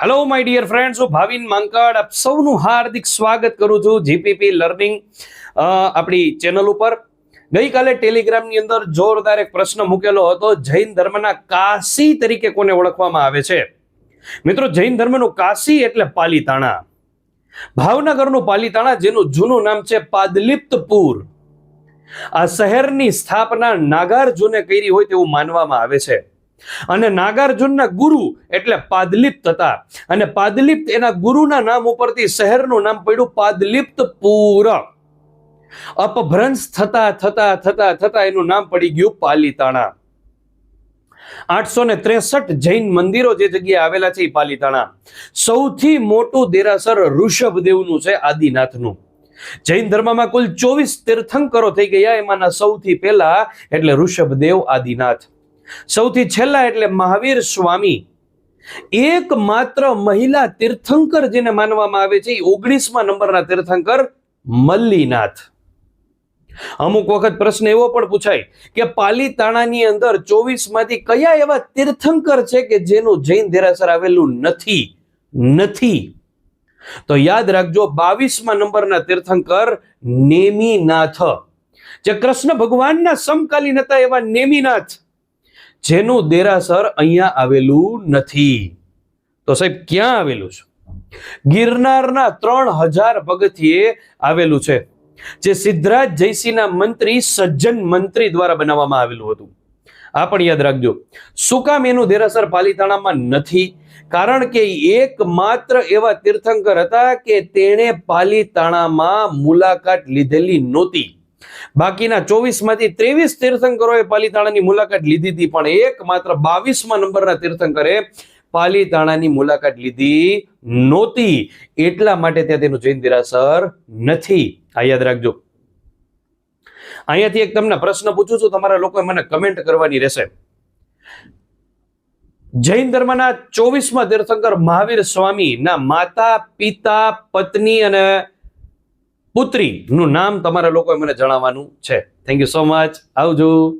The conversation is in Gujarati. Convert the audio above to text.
હેલો માય ડિયર ફ્રેન્ડ્સ હું ભાવિન માંકડ આપ સૌનું હાર્દિક સ્વાગત કરું છું જીપીપી લર્નિંગ આપણી ચેનલ ઉપર. ગઈકાલે ટેલિગ્રામની અંદર જોરદાર એક પ્રશ્ન મૂકેલો હતો, જૈન ધર્મના કાશી તરીકે કોને ઓળખવામાં આવે છે? મિત્રો, જૈન ધર્મનું કાશી એટલે પાલીતાણા. ભાવનગરનું પાલીતાણા, જેનું જૂનું નામ છે પાદલિપ્તપુર. આ શહેરની સ્થાપના નાગાર્જુને કરી હોય તેવું માનવામાં આવે છે. અને નાગાર્જુનના ગુરુ એટલે પાદલિપ્ત હતા. અને પાદલિપ્ત એના ગુરુના નામ ઉપરથી શહેરનું નામ પડ્યું પાદલિપ્તપુર અપભ્રંશ થતા થતા થતા થતા એનું નામ પડી ગયું પાલીતાણા. આઠસો ને ત્રેસઠ જૈન મંદિરો જે જગ્યાએ આવેલા છે એ પાલીતાણા. સૌથી મોટું દેરાસર ઋષભદેવનું છે આદિનાથનું. જૈન ધર્મમાં કુલ ચોવીસ તીર્થંકરો થઈ ગયા, એમાંના સૌથી પહેલા એટલે ઋષભદેવ આદિનાથ. સૌથી છેલ્લા એટલે મહાવીર સ્વામી. એકમાત્ર મહિલા તીર્થંકર જેને માનવામાં આવે છે ઓગણીસમાં નંબરના તીર્થંકર મલ્લીનાથ. અમુક વખત પ્રશ્ન એવો પણ પૂછાય કે પાલીતાણાની અંદર ચોવીસમાંથી કયા એવા તીર્થંકર છે કે જેનું જૈન દેરાસર આવેલું નથી? નથી. તો યાદ રાખજો, બાવીસમા નંબરના તીર્થંકર નેમીનાથ. જે કૃષ્ણ ભગવાનના સમકાલીન હતા એવા નેમિનાથ. જેનું દેરાસર અહીંયા આવેલું નથી. તો સાહેબ, ક્યાં આવેલું છે? ગિરનારના ત્રણ હજાર પગથિયે આવેલું છે, જે સિદ્ધરાજ જયસિંહના મંત્રી, સજ્જન મંત્રી દ્વારા બનાવવામાં આવેલું હતું. આ પણ યાદ રાખજો. શું કામ એનું દેરાસર પાલીતાણામાં નથી? કારણ કે એકમાત્ર એવા તીર્થંકર હતા કે તેણે પાલીતાણામાં મુલાકાત લીધેલી નહોતી. બાકીના ચોવીસમાંથી ત્રેવીસ તીર્થંકરોએ પાલીતાણાની મુલાકાત લીધી હતી, પણ એકમાત્ર બાવીસમાં નંબરના તીર્થંકરે પાલીતાણાની મુલાકાત લીધી નહોતી. એટલા માટે ત્યાં તેનું જૈન દિરાસર નથી. આ યાદ રાખજો. અહીંયાથી એક તમને પ્રશ્ન પૂછું છું, તમારા લોકોએ મને કમેન્ટ કરવાની રહેશે. જૈન ધર્મના ચોવીસમાં તીર્થંકર મહાવીર સ્વામી ના માતા, પિતા, પત્ની અને પુત્રી નું નામ તમારા લોકોએ મને જણાવવાનું છે. થેન્ક યુ સો મચ આવજો.